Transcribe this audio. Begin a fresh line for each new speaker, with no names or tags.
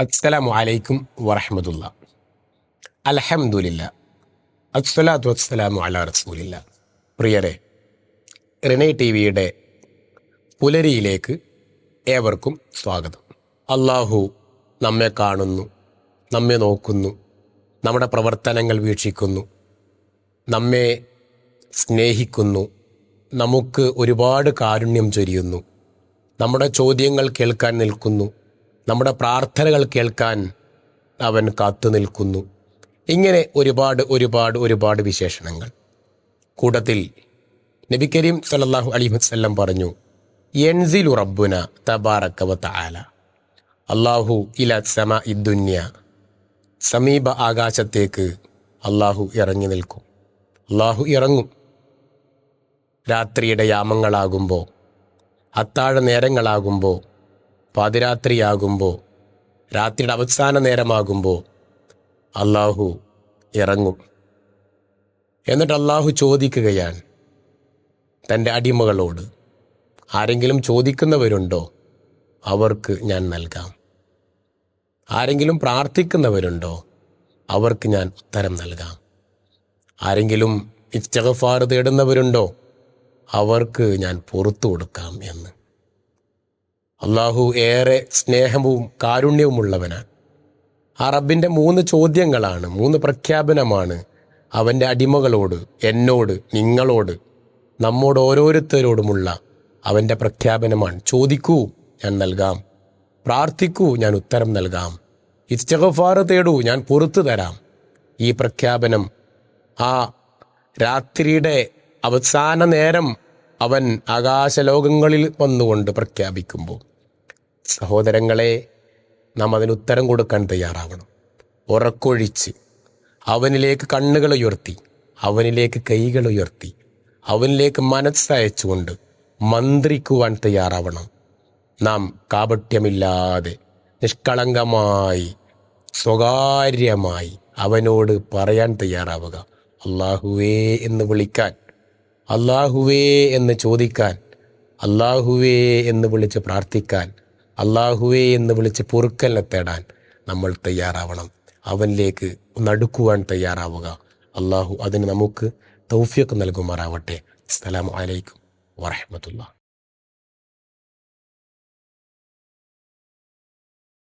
അസ്സലാമു അലൈക്കും വറഹമത്തുള്ള. അലഹമുല്ല അസ്സലാത്തു വസ്സലാമു അല റസൂലില്ല പ്രിയരെ റിനെ ടി വിയുടെ പുലരിയിലേക്ക് ഏവർക്കും സ്വാഗതം. അള്ളാഹു നമ്മെ കാണുന്നു നമ്മെ നോക്കുന്നു നമ്മുടെ പ്രവർത്തനങ്ങൾ വീക്ഷിക്കുന്നു നമ്മെ സ്നേഹിക്കുന്നു നമുക്ക് ഒരുപാട് കാരുണ്യം ചൊരിയുന്നു നമ്മുടെ ചോദ്യങ്ങൾ കേൾക്കാൻ നിൽക്കുന്നു നമ്മുടെ പ്രാർത്ഥനകൾ കേൾക്കാൻ അവൻ കാത്തു നിൽക്കുന്നു. ഇങ്ങനെ ഒരുപാട് ഒരുപാട് ഒരുപാട് വിശേഷണങ്ങൾ. കൂട്ടത്തിൽ നബി കരീം സല്ലല്ലാഹു അലി വസല്ലം പറഞ്ഞു യൻസിലു റബ്ബുന തബാറക്കവ താല അള്ളാഹു ഇല സമ ഇദ്ദുന്യ സമീപ ആകാശത്തേക്ക് അള്ളാഹു ഇറങ്ങി നിൽക്കും. അള്ളാഹു ഇറങ്ങും. രാത്രിയുടെ യാമങ്ങളാകുമ്പോൾ അത്താഴ നേരങ്ങളാകുമ്പോൾ പാതിരാത്രിയാകുമ്പോൾ രാത്രിയുടെ അവസാന നേരമാകുമ്പോൾ അള്ളാഹു ഇറങ്ങും. എന്നിട്ട് അള്ളാഹു ചോദിക്കുകയാണ് തന്റെ അടിമകളോട് ആരെങ്കിലും ചോദിക്കുന്നവരുണ്ടോ? അവർക്ക് ഞാൻ നൽകാം. ആരെങ്കിലും പ്രാർത്ഥിക്കുന്നവരുണ്ടോ? അവർക്ക് ഞാൻ ഉത്തരം നൽകാം. ആരെങ്കിലും ഇസ്തഗഫാർ തേടുന്നവരുണ്ടോ? അവർക്ക് ഞാൻ പുറത്തു കൊടുക്കാം എന്ന്. അള്ളാഹു ഏറെ സ്നേഹവും കാരുണ്യവുമുള്ളവനാണ് ആ റബ്ബിന്റെ മൂന്ന് ചോദ്യങ്ങളാണ് മൂന്ന് പ്രഖ്യാപനമാണ് അവന്റെ അടിമകളോട് എന്നോട് നിങ്ങളോട് നമ്മോട് ഓരോരുത്തരോടുമുള്ള അവന്റെ പ്രഖ്യാപനമാണ്. ചോദിക്കൂ ഞാൻ നൽകാം. പ്രാർത്ഥിക്കൂ ഞാൻ ഉത്തരം നൽകാം. ഇസ്തഗഫാർ തേടൂ ഞാൻ പുറത്തു തരാം. ഈ പ്രഖ്യാപനം ആ രാത്രിയുടെ അവസാന നേരം അവൻ ആകാശലോകങ്ങളിൽ വന്നുകൊണ്ട് പ്രഖ്യാപിക്കുമ്പോൾ. സഹോദരങ്ങളെ നാം അതിന് ഉത്തരം കൊടുക്കാൻ തയ്യാറാവണം. ഉറക്കൊഴിച്ച് അവനിലേക്ക് കണ്ണുകൾ ഉയർത്തി അവനിലേക്ക് കൈകൾ ഉയർത്തി അവനിലേക്ക് മനസ്സയച്ചുകൊണ്ട് മന്ത്രിക്കുവാൻ തയ്യാറാവണം. നാം കാപട്യമില്ലാതെ നിഷ്കളങ്കമായി സ്വകാര്യമായി അവനോട് പറയാൻ തയ്യാറാവുക. അള്ളാഹുവേ എന്ന് വിളിക്കാൻ അള്ളാഹുവേ എന്ന് ചോദിക്കാൻ അള്ളാഹുവേ എന്ന് വിളിച്ച് പ്രാർത്ഥിക്കാൻ അള്ളാഹുവേ എന്ന് വിളിച്ച് പൊറുക്കലിനെ തേടാൻ നമ്മൾ തയ്യാറാവണം. അവനിലേക്ക് നടുക്കുവാൻ തയ്യാറാവുക. അള്ളാഹു അതിന് നമുക്ക് തൗഫിയൊക്കെ നൽകുമാറാവട്ടെ. അസ്സലാമു അലൈക്കും